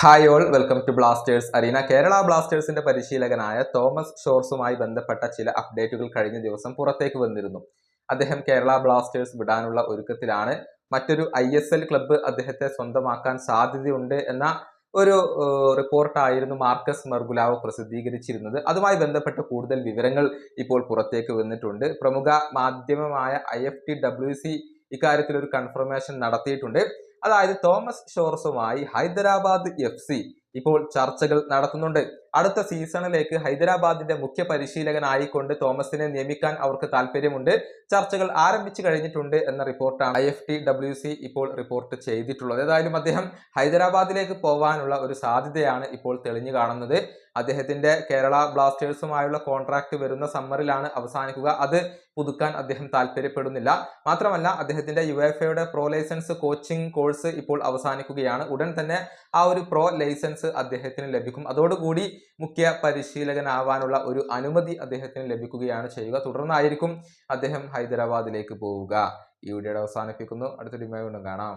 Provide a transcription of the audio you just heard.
Hi all welcome to blasters arena Kerala ബ്ലാസ്റ്റേഴ്സിന്റെ പരിശീലകനായ Thomas ഷോർസുമായി ബന്ധപ്പെട്ട ചില അപ്ഡേറ്റുകൾ കഴിഞ്ഞ ദിവസം പുറത്തേക്ക് വന്നിരുന്നു. അദ്ദേഹം കേരള ബ്ലാസ്റ്റേഴ്സ് വിടാനുള്ള ഒരുക്കത്തിലാണ്. മറ്റൊരു ഐ എസ് എൽ ക്ലബ്ബ് അദ്ദേഹത്തെ സ്വന്തമാക്കാൻ സാധ്യതയുണ്ട് എന്ന ഒരു റിപ്പോർട്ടായിരുന്നു മാർക്കസ് മെർഗുലാവ് പ്രസിദ്ധീകരിച്ചിരുന്നത്. അതുമായി ബന്ധപ്പെട്ട കൂടുതൽ വിവരങ്ങൾ ഇപ്പോൾ പുറത്തേക്ക് വന്നിട്ടുണ്ട്. പ്രമുഖ മാധ്യമമായ I F T W C ഇക്കാര്യത്തിൽ ഒരു കൺഫർമേഷൻ നടത്തിയിട്ടുണ്ട്. അതായത് തോമസ് ഷോർസുമായി ഹൈദരാബാദ് എഫ് ഇപ്പോൾ ചർച്ചകൾ നടത്തുന്നുണ്ട്. അടുത്ത സീസണിലേക്ക് ഹൈദരാബാദിന്റെ മുഖ്യ പരിശീലകനായിക്കൊണ്ട് തോമസിനെ നിയമിക്കാൻ അവർക്ക് താല്പര്യമുണ്ട് ചർച്ചകൾ ആരംഭിച്ചു കഴിഞ്ഞിട്ടുണ്ട് എന്ന റിപ്പോർട്ടാണ് I F T W C ഇപ്പോൾ റിപ്പോർട്ട് ചെയ്തിട്ടുള്ളത്. ഏതായാലും അദ്ദേഹം ഹൈദരാബാദിലേക്ക് പോകാനുള്ള ഒരു സാധ്യതയാണ് ഇപ്പോൾ തെളിഞ്ഞു കാണുന്നത്. അദ്ദേഹത്തിന്റെ കേരള ബ്ലാസ്റ്റേഴ്സുമായുള്ള കോൺട്രാക്ട് വരുന്ന സമ്മറിലാണ് അവസാനിക്കുക. അത് പുതുക്കാൻ അദ്ദേഹം താല്പര്യപ്പെടുന്നില്ല മാത്രമല്ല അദ്ദേഹത്തിന്റെ യു എഫ് എയുടെ പ്രോ ലൈസൻസ് കോച്ചിങ് കോഴ്സ് ഇപ്പോൾ അവസാനിക്കുകയാണ്. ഉടൻ തന്നെ ആ ഒരു പ്രോ ലൈസൻസ് അദ്ദേഹത്തിന് ലഭിക്കും. അതോടുകൂടി മുഖ്യ പരിശീലകനാവാനുള്ള ഒരു അനുമതി അദ്ദേഹത്തിന് ലഭിക്കുകയാണ് ചെയ്യുക. തുടർന്നായിരിക്കും അദ്ദേഹം ഹൈദരാബാദിലേക്ക് പോവുക. ഈ വീഡിയോയുടെ അവസാനിപ്പിക്കുന്നു. അടുത്തൊരു കാണാം.